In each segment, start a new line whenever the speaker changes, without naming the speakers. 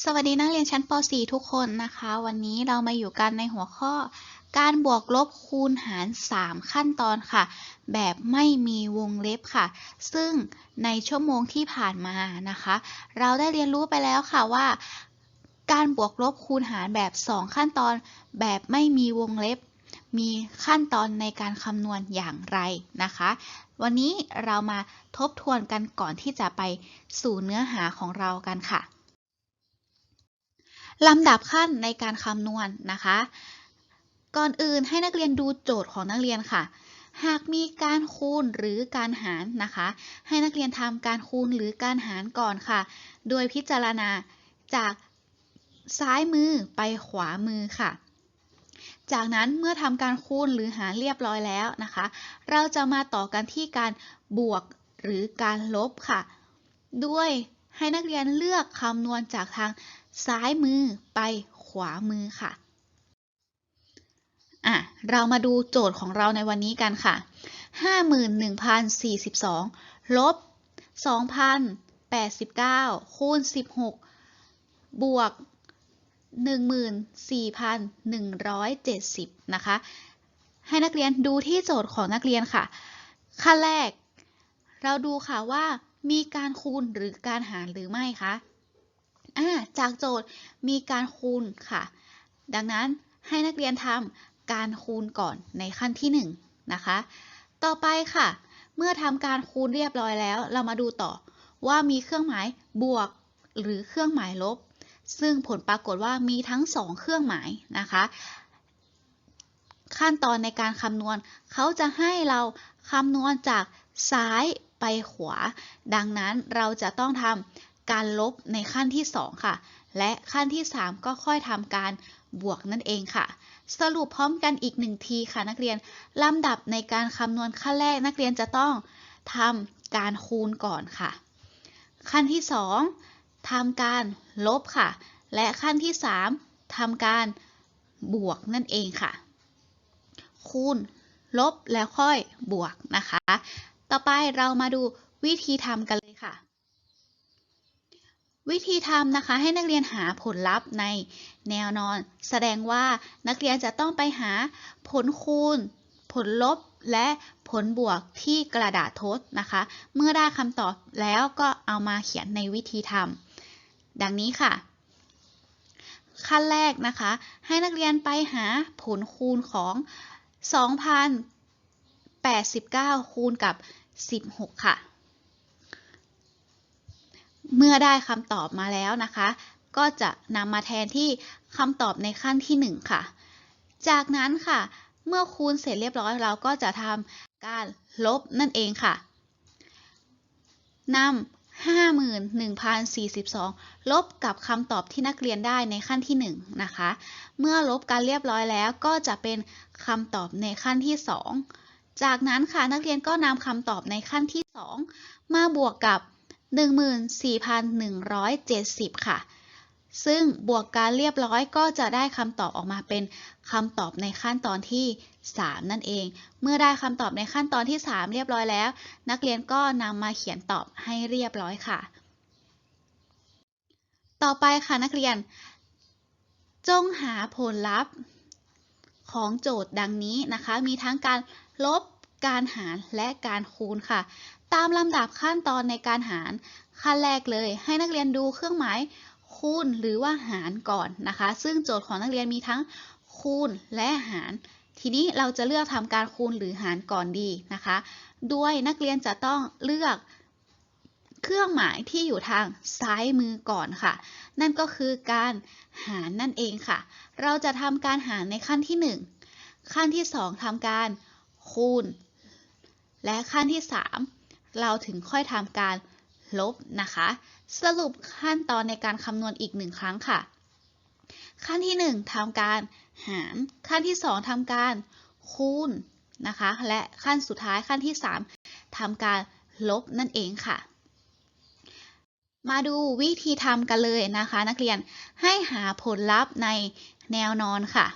สวัสดีนักเรียนชั้นป .4 ทุกคนนะคะ วันนี้เรามาอยู่กันในหัวข้อ การบวกลบคูณหาร 3 ขั้นตอนค่ะ แบบไม่มีวงเล็บค่ะ ซึ่งในชั่วโมงที่ผ่านมานะคะ เราได้เรียนรู้ไปแล้วค่ะว่า การบวกลบคูณหารแบบ 2 ขั้นตอน แบบไม่มีวงเล็บ มีขั้นตอนในการคำนวณอย่างไรนะคะ วันนี้เรามาทบทวนกันก่อนที่จะไปสู่เนื้อหาของเรากันค่ะ ลำดับขั้นในการคำนวณนะคะ ก่อนอื่นให้นักเรียนดูโจทย์ของนักเรียนค่ะ หากมีการคูณหรือการหารนะคะ ให้นักเรียนทำการคูณหรือการหารก่อนค่ะ โดยพิจารณาจากซ้ายมือไปขวามือค่ะ จากนั้นเมื่อทำการคูณหรือหารเรียบร้อยแล้วนะคะ เราจะมาต่อกันที่การบวกหรือการลบค่ะ ด้วยให้นักเรียนเลือกคำนวณจากทาง ซ้ายมือไปขวามือค่ะอะ เรามาดูโจทย์ของเราในวันนี้กันค่ะ 51,042 ลบ 2,089 คูณ 16 บวก 14,170 นะคะ ให้นักเรียนดูที่โจทย์ของนักเรียนค่ะ ขั้นแรก เราดูค่ะว่ามีการคูณหรือการหารหรือไม่คะ อ่าจากโจทย์มีการคูณค่ะ ดังนั้นให้นักเรียนทำการคูณก่อนในขั้นที่1นนะคะ ต่อไปค่ะ เมื่อทำการคูณเรียบร้อยแล้ว เรามาดูต่อว่ามีเครื่องหมายบวกหรือเครื่องหมายลบ ซึ่งผลปรากฏว่ามีทั้ง 2 เครื่องหมายนะคะ ขั้นตอนในการคำนวณเขาจะให้เราคำนวณจากซ้ายไปขวา ดังนั้นเราจะต้องทำ การลบในขั้นที่ 2 ค่ะ และขั้นที่ 3 ก็ค่อยทำการบวกนั่นเองค่ะ สรุปพร้อมกันอีกหนึ่งทีค่ะนักเรียนลำดับในการคำนวณขั้นแรกนักเรียนจะต้องทำการคูณก่อนค่ะ ขั้นที่ 2ทำการลบค่ะ และขั้นที่ 3ทำการบวกนั่นเองค่ะ คูณลบแล้วค่อยบวกนะคะ ต่อไปเรามาดูวิธีทำกันเลยค่ะ วิธีทำนะคะให้นักเรียนหาผลลัพธ์ในแนวนอน แสดงว่านักเรียนจะต้องไปหาผลคูณ ผลลบและผลบวกที่กระดาษทดนะคะ เมื่อได้คำตอบแล้วก็เอามาเขียนในวิธีทำดังนี้ค่ะ ขั้นแรกนะคะ ให้นักเรียนไปหาผลคูณของ 2,089 คูณกับ 16 ค่ะ เมื่อได้คำตอบมาแล้วนะคะ ก็จะนำมาแทนที่คำตอบในขั้นที่ 1 ค่ะ จากนั้นค่ะ เมื่อคูณเสร็จเรียบร้อยเราก็จะทำการลบนั่นเองค่ะนำ51,042 ลบกับคำตอบที่นักเรียนได้ในขั้นที่ 1 นะคะ เมื่อลบกันเรียบร้อยแล้วก็จะเป็นคำตอบในขั้นที่ 2 จากนั้นค่ะนักเรียนก็นำคำตอบในขั้นที่ 2 มาบวกกับ 14,170 ค่ะ ซึ่งบวกการเรียบร้อยก็จะได้คำตอบออกมาเป็นคำตอบในขั้นตอนที่ 3 นั่นเอง เมื่อได้คำตอบในขั้นตอนที่ 3 เรียบร้อยแล้ว นักเรียนก็นำมาเขียนตอบให้เรียบร้อยค่ะ ต่อไปค่ะนักเรียน จงหาผลลัพธ์ของโจทย์ดังนี้นะคะ มีทั้งการลบการหารและการคูณค่ะ ตามลำดับขั้นตอนในการหาร ขั้นแรกเลย ให้นักเรียนดูเครื่องหมายคูณหรือว่าหารก่อนนะคะ ซึ่งโจทย์ของนักเรียนมีทั้งคูณและหาร ทีนี้เราจะเลือกทำการคูณหรือหารก่อนดีนะคะ ด้วยนักเรียนจะต้องเลือกเครื่องหมายที่อยู่ทางซ้ายมือก่อนค่ะ นั่นก็คือการหารนั่นเองค่ะ เราจะทำการหารในขั้นที่ 1 ขั้นที่ 2ทำการคูณ และขั้นที่ 3 เราถึงค่อยทำการลบนะคะ สรุปขั้นตอนในการคำนวณอีกหนึ่งครั้งค่ะ ขั้นที่ 1ทำการหาร ขั้นที่ 2ทำการคูณนะคะ และขั้นสุดท้ายขั้นที่ 3ทำการลบนั่นเองค่ะ มาดูวิธีทำกันเลยนะคะ นักเรียนให้หาผลลัพธ์ในแนวนอนค่ะ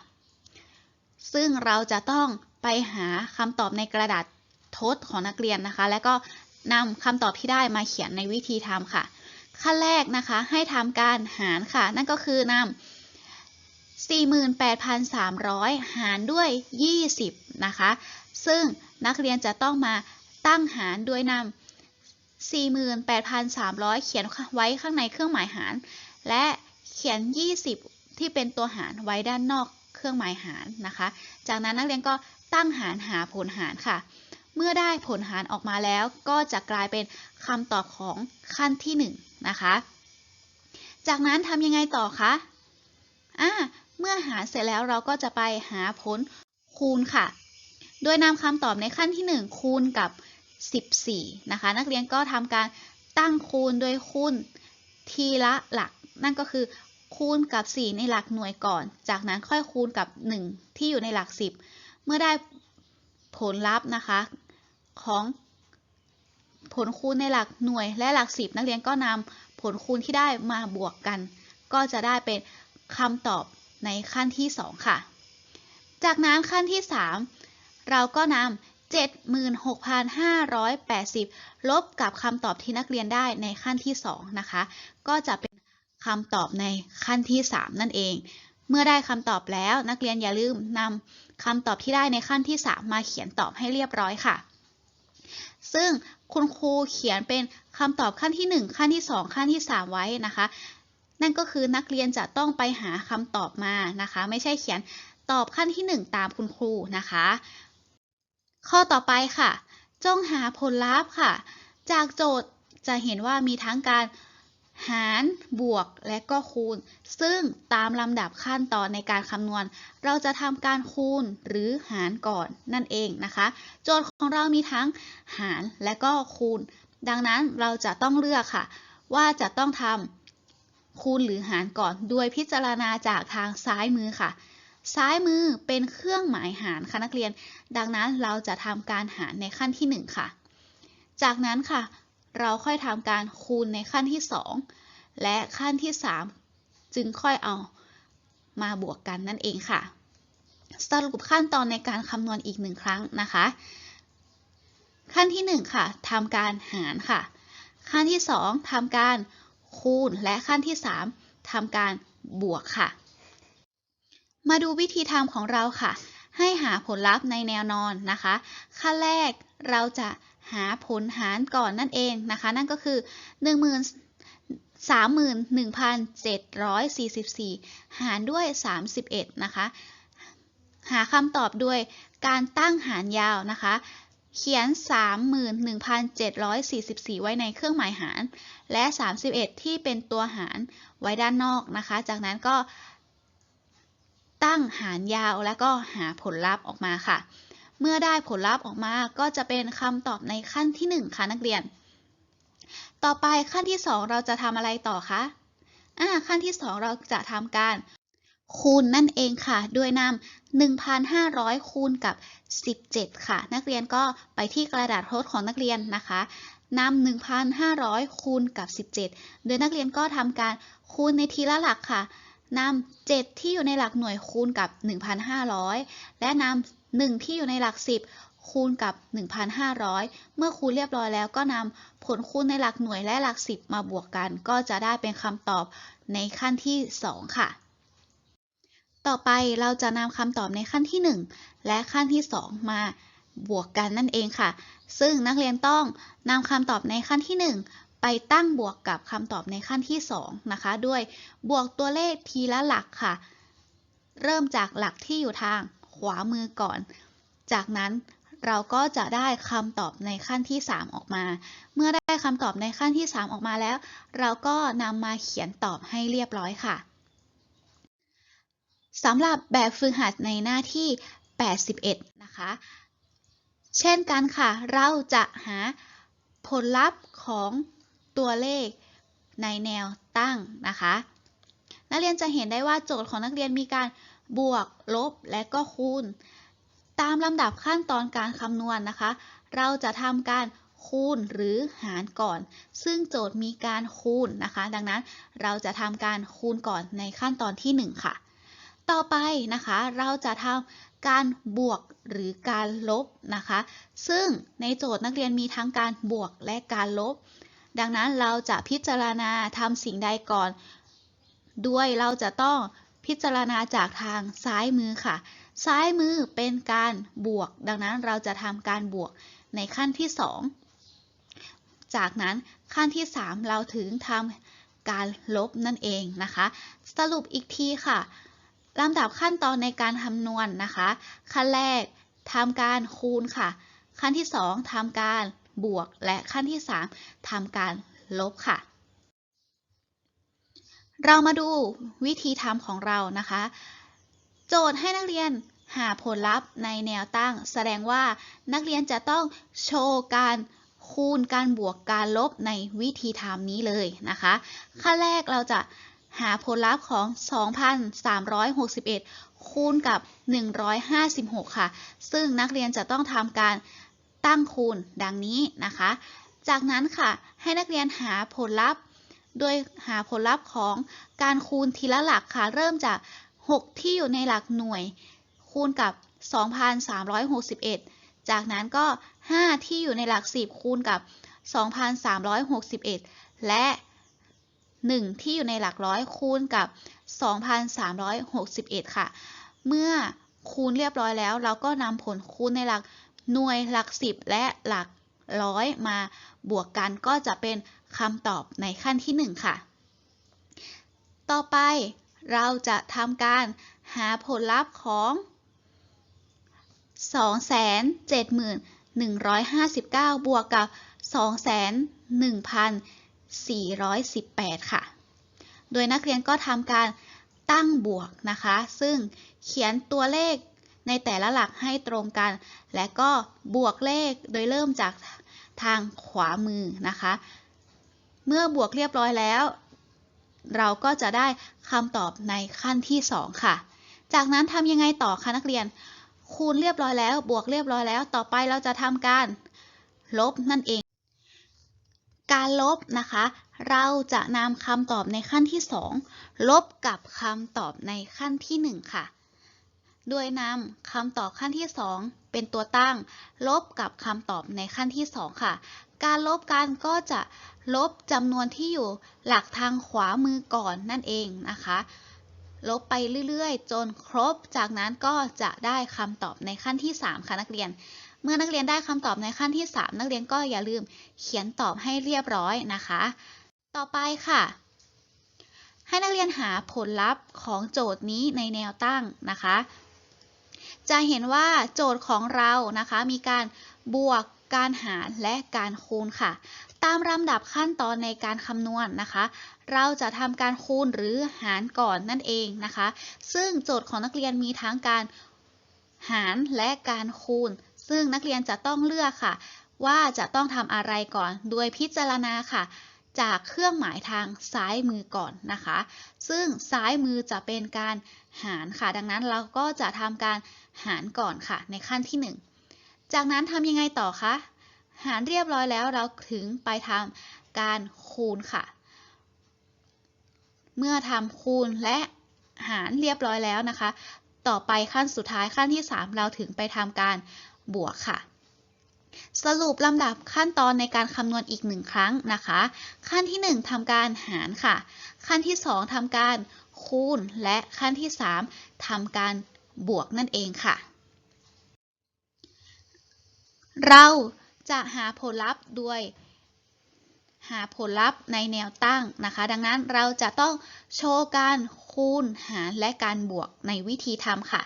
ซึ่งเราจะต้องไปหาคำตอบในกระดาษทดของนักเรียนนะคะ และก็ นำคำตอบที่ได้มาเขียนในวิธีทำค่ะ ขั้นแรกนะคะให้ทำการหารค่ะ นั่นก็คือนำ48,300 หารด้วย 20 นะคะ ซึ่งนักเรียนจะต้องมาตั้งหารด้วยนำ48,300 เขียนไว้ข้างในเครื่องหมายหาร และเขียน 20 ที่เป็นตัวหารไว้ด้านนอกเครื่องหมายหารนะคะ จากนั้นนักเรียนก็ตั้งหารหาผลหารค่ะ เมื่อได้ผลหารออกมาแล้วก็จะกลายเป็นคำตอบของขั้นที่1นะคะ จากนั้นทำยังไงต่อคะอ่าเมื่อหารเสร็จแล้วเราก็จะไปหาผลคูณค่ะ โดยนำคำตอบในขั้นที่ 1 คูณกับ 14 นะคะ นักเรียนก็ทำการตั้งคูณโดยคูณทีละหลัก นั่นก็คือคูณกับ 4 ในหลักหน่วยก่อน จากนั้นค่อยคูณกับ 1 ที่อยู่ในหลัก 10 เมื่อได้ผลลัพธ์นะคะ ของผลคูณในหลักหน่วยและหลัก10นักเรียนก็นำผลคูณที่ได้มาบวกกัน ก็จะได้เป็นคำตอบในขั้นที่ 2 ค่ะ จากนั้นขั้นที่ 3 เราก็นำ76,580 ลบกับคำตอบที่นักเรียนได้ในขั้นที่ 2 นะคะ ก็จะเป็นคำตอบในขั้นที่ 3 นั่นเอง เมื่อได้คำตอบแล้วนักเรียนอย่าลืมนำคำตอบที่ได้ในขั้นที่ 3 มาเขียนตอบให้เรียบร้อยค่ะ ซึ่งคุณครูเขียนเป็นคำตอบขั้นที่ 1 ขั้นที่ 2 ขั้นที่ 3 ไว้นะคะ นั่นก็คือนักเรียนจะต้องไปหาคำตอบมานะคะ ไม่ใช่เขียนตอบขั้นที่ 1 ตามคุณครูนะคะ ข้อต่อไปค่ะ จงหาผลลัพธ์ค่ะ จากโจทย์จะเห็นว่ามีทั้งการ หารบวกและก็คูณ ซึ่งตามลำดับขั้นตอนในการคำนวณ เราจะทำการคูณหรือหารก่อนนั่นเองนะคะ โจทย์ของเรามีทั้งหารและก็คูณ ดังนั้นเราจะต้องเลือกค่ะ ว่าจะต้องทำคูณหรือหารก่อน โดยพิจารณาจากทางซ้ายมือค่ะ ซ้ายมือเป็นเครื่องหมายหารค่ะนักเรียน ดังนั้นเราจะทำการหารในขั้นที่ 1 ค่ะ จากนั้นค่ะ เราค่อยทำการคูณในขั้นที่ 2 และขั้นที่ 3 จึงค่อยเอามาบวกกันนั่นเองค่ะ สรุปขั้นตอนในการคำนวณอีกหนึ่งครั้งนะคะ ขั้นที่ 1 ค่ะทำการหารค่ะ ขั้นที่ 2ทำการคูณและขั้นที่ 3ทำการบวกค่ะ มาดูวิธีทำของเราค่ะ ให้หาผลลัพธ์ในแนวนอนนะคะ ขั้นแรกเราจะ หาผลหารก่อนนั่นเองนะคะ นั่นก็คือ31,744 หารด้วย 31 นะคะ หาคำตอบด้วยการตั้งหารยาวนะคะ เขียน 31,744 ไว้ในเครื่องหมายหาร และ 31 ที่เป็นตัวหารไว้ด้านนอกนะคะ จากนั้นก็ตั้งหารยาวแล้วก็หาผลลัพธ์ออกมาค่ะ เมื่อได้ผลลัพธ์ออกมาก็จะเป็นคำตอบในขั้นที่ 1 ค่ะนักเรียน ต่อไปขั้นที่ 2 เราจะทำอะไรต่อคะอ่าขั้นที่ 2 เราจะทำการคูณนั่นเองค่ะ ด้วยนำ1,500 คูณกับ 17 ค่ะ นักเรียนก็ไปที่กระดาษโน้ตของนักเรียนนะคะนำ1,500 คูณกับ 17 โดยนักเรียนก็ทำการคูณในทีละหลักค่ะนำ7ที่อยู่ในหลักหน่วยคูณกับ 1,500 และนำ 1 ที่อยู่ในหลัก 10 คูณกับ 1,500 เมื่อคูณเรียบร้อยแล้วก็นำผลคูณในหลักหน่วยและหลัก 10 มาบวกกัน ก็จะได้เป็นคำตอบในขั้นที่ 2 ค่ะ ต่อไปเราจะนำคำตอบในขั้นที่ 1 และขั้นที่ 2 มาบวกกันนั่นเองค่ะ ซึ่งนักเรียนต้องนำคำตอบในขั้นที่ 1ไปตั้งบวกกับคำตอบในขั้นที่ 2 นะคะ ด้วยบวกตัวเลขทีละหลักค่ะ เริ่มจากหลักที่อยู่ทาง ขวามือก่อน จากนั้นเราก็จะได้คำตอบในขั้นที่ 3 ออกมา เมื่อได้คำตอบในขั้นที่ 3 ออกมาแล้ว เราก็นำมาเขียนตอบให้เรียบร้อยค่ะสำหรับแบบฝึกหัดในหน้าที่ 81 นะคะ เช่นกันค่ะ เราจะหาผลลัพธ์ของตัวเลขในแนวตั้งนะคะ นักเรียนจะเห็นได้ว่าโจทย์ของนักเรียนมีการ บวก ลบ และก็คูณ ตามลำดับขั้นตอนการคำนวณนนะคะ เราจะทำการคูณหรือหารก่อน ซึ่งโจทย์มีการคูณนะคะ ดังนั้นเราจะทำการคูณก่อนในขั้นตอนที่ 1 ค่ะ ต่อไปนะคะเราจะทำการบวกหรือการลบนะคะ ซึ่งในโจทย์นักเรียนมีทั้งการบวกและการลบ ดังนั้นเราจะพิจารณาทำสิ่งใดก่อน ด้วยเราจะต้อง พิจารณาจากทางซ้ายมือค่ะ ซ้ายมือเป็นการบวก ดังนั้นเราจะทำการบวกในขั้นที่ 2 จากนั้นขั้นที่ 3 เราถึงทำการลบนั่นเองนะคะ สรุปอีกทีค่ะลำดับขั้นตอนในการคำนวณนนะคะ ขั้นแรกทำการคูณค่ะ ขั้นที่ 2ทำการบวกและขั้นที่ 3ทำการลบค่ะ เรามาดูวิธีทำของเรานะคะ โจทย์ให้นักเรียนหาผลลัพธ์ในแนวตั้ง แสดงว่านักเรียนจะต้องโชว์การคูณการบวกการลบในวิธีทำนี้เลยนะคะ ขั้นแรกเราจะหาผลลัพธ์ของ 2,361 คูณกับ 156 ค่ะ ซึ่งนักเรียนจะต้องทำการตั้งคูณดังนี้นะคะ จากนั้นค่ะ ให้นักเรียนหาผลลัพธ์ โดยหาผลลัพธ์ของการคูณทีละหลักค่ะ เริ่มจาก 6 ที่อยู่ในหลักหน่วย คูณกับ 2,361 จากนั้นก็ 5 ที่อยู่ในหลัก 10 คูณกับ 2,361 และ 1 ที่อยู่ในหลักร้อยคูณกับ 2,361 ค่ะ เมื่อคูณเรียบร้อยแล้ว เราก็นำผลคูณในหลักหน่วยหลัก 10 และหลัก ร้อยมาบวกกันก็จะเป็นคำตอบในขั้นที่ 1 ค่ะ ต่อไปเราจะทำการหาผลลัพธ์ของ 271,159 บวกกับ201,418 ค่ะ โดยนักเรียนก็ทำการตั้งบวกนะคะ ซึ่งเขียนตัวเลข ในแต่ละหลักให้ตรงกัน และก็บวกเลขโดยเริ่มจากทางขวามือนะคะ เมื่อบวกเรียบร้อยแล้ว เราก็จะได้คำตอบในขั้นที่ 2 ค่ะ จากนั้นทำยังไงต่อคะนักเรียน คูณเรียบร้อยแล้ว บวกเรียบร้อยแล้ว ต่อไปเราจะทำการลบนั่นเอง การลบนะคะ เราจะนำคำตอบในขั้นที่ 2 ลบกับคำตอบในขั้นที่ 1 ค่ะ โดยนำคำตอบขั้นที่ 2 เป็นตัวตั้ง ลบกับคำตอบในขั้นที่ 2 ค่ะ การลบกันก็จะลบจำนวนที่อยู่หลักทางขวามือก่อนนั่นเองนะคะ ลบไปเรื่อยๆ จนครบ จากนั้นก็จะได้คำตอบในขั้นที่ 3 ค่ะนักเรียน เมื่อนักเรียนได้คำตอบในขั้นที่ 3 นักเรียนก็อย่าลืมเขียนตอบให้เรียบร้อยนะคะ ต่อไปค่ะให้นักเรียนหาผลลัพธ์ของโจทย์นี้ในแนวตั้งนะคะ จะเห็นว่าโจทย์ของเรานะคะมีการบวกการหารและการคูณค่ะ ตามลำดับขั้นตอนในการคำนวณนนะคะ เราจะทำการคูณหรือหารก่อนนั่นเองนะคะ ซึ่งโจทย์ของนักเรียนมีทั้งการหารและการคูณ ซึ่งนักเรียนจะต้องเลือกค่ะ ว่าจะต้องทำอะไรก่อน โดยพิจารณาค่ะ จากเครื่องหมายทางซ้ายมือก่อนนะคะ ซึ่งซ้ายมือจะเป็นการหารค่ะ ดังนั้นเราก็จะทำการห หารก่อนค่ะ ในขั้นที่ 1 จากนั้นทำยังไงต่อคะ หารเรียบร้อยแล้วเราถึงไปทำการคูณค่ะ เมื่อทำคูณและหารเรียบร้อยแล้วนะคะ ต่อไปขั้นสุดท้ายขั้นที่ 3 เราถึงไปทำการบวกค่ะ สรุปลำดับขั้นตอนในการคำนวณอีกหนึ่งครั้งนะคะ ขั้นที่ 1ทำการหารค่ะ ขั้นที่ 2ทำการคูณ และขั้นที่ 3ทำการ บวกนั่นเองค่ะ เราจะหาผลลัพธ์ด้วยหาผลลัพธ์ในแนวตั้งนะคะ ดังนั้นเราจะต้องโชว์การคูณหารและการบวกในวิธีทำค่ะ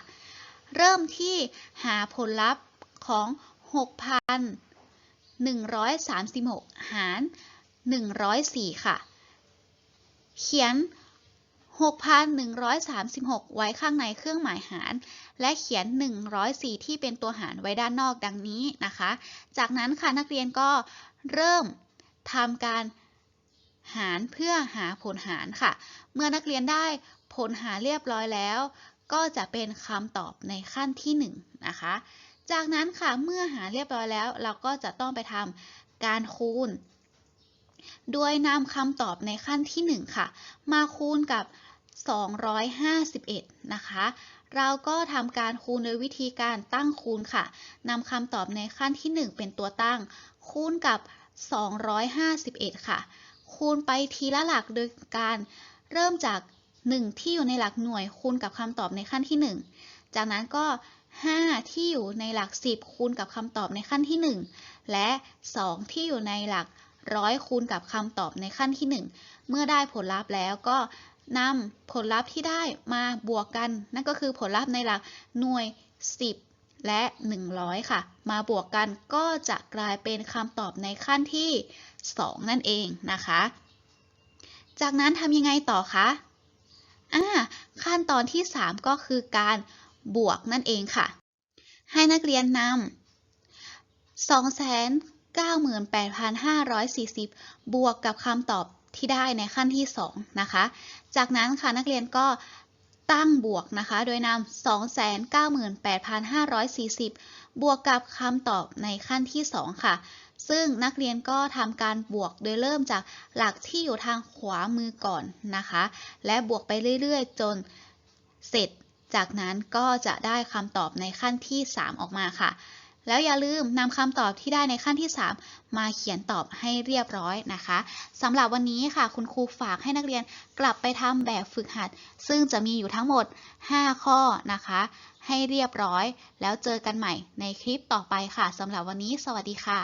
เริ่มที่หาผลลัพธ์ของ 6,136 หาร 104 ค่ะ เขียน 6,136 ไว้ข้างในเครื่องหมายหาร และเขียน 104 ที่เป็นตัวหารไว้ด้านนอกดังนี้นะคะ จากนั้นค่ะนักเรียนก็เริ่มทำการหารเพื่อหาผลหารค่ะ เมื่อนักเรียนได้ผลหารเรียบร้อยแล้ว ก็จะเป็นคำตอบในขั้นที่1นนะคะ จากนั้นค่ะเมื่อหารเรียบร้อยแล้ว เราก็จะต้องไปทำการคูณ โดยนำคำตอบในขั้นที่ 1 ค่ะ มาคูณกับ 251 นะคะ เราก็ทำการคูณโดยวิธีการตั้งคูณค่ะนำคำตอบในขั้นที่ 1 เป็นตัวตั้ง คูณกับ 251 ค่ะ คูณไปทีละหลักโดยการเริ่มจาก 1 ที่อยู่ในหลักหน่วยคูณกับคำตอบในขั้นที่ 1 จากนั้นก็ 5 ที่อยู่ในหลัก 10 คูณกับคำตอบในขั้นที่ 1 และ 2 ที่อยู่ในหลัก ร้อยคูณกับคำตอบในขั้นที่ 1 เมื่อได้ผลลัพธ์แล้วก็นำผลลัพธ์ที่ได้มาบวกกัน นั่นก็คือผลลัพธ์ในหลักหน่วย 10 และ 100 ค่ะ มาบวกกันก็จะกลายเป็นคำตอบในขั้นที่ 2 นั่นเองนะคะ จากนั้นทำยังไงต่อคะอ่าขั้นตอนที่ 3 ก็คือการบวกนั่นเองค่ะ ให้นักเรียนนำ 98,540 บวกกับคำตอบที่ได้ในขั้นที่ 2 นะคะ จากนั้นค่ะนักเรียนก็ตั้งบวกนะคะ โดยนำ298,540 บวกกับคำตอบในขั้นที่ 2 ค่ะ ซึ่งนักเรียนก็ทำการบวกโดยเริ่มจากหลักที่อยู่ทางขวามือก่อนนะคะ และบวกไปเรื่อยๆ จนเสร็จ จากนั้นก็จะได้คำตอบในขั้นที่ 3 ออกมาค่ะ แล้วอย่าลืมนำคำตอบที่ได้ในขั้นที่ 3 มาเขียนตอบให้เรียบร้อยนะคะสำหรับวันนี้ค่ะ คุณครูฝากให้นักเรียนกลับไปทำแบบฝึกหัด ซึ่งจะมีอยู่ทั้งหมด 5 ข้อนะคะ ให้เรียบร้อย แล้วเจอกันใหม่ในคลิปต่อไปค่ะสำหรับวันนี้ สวัสดีค่ะ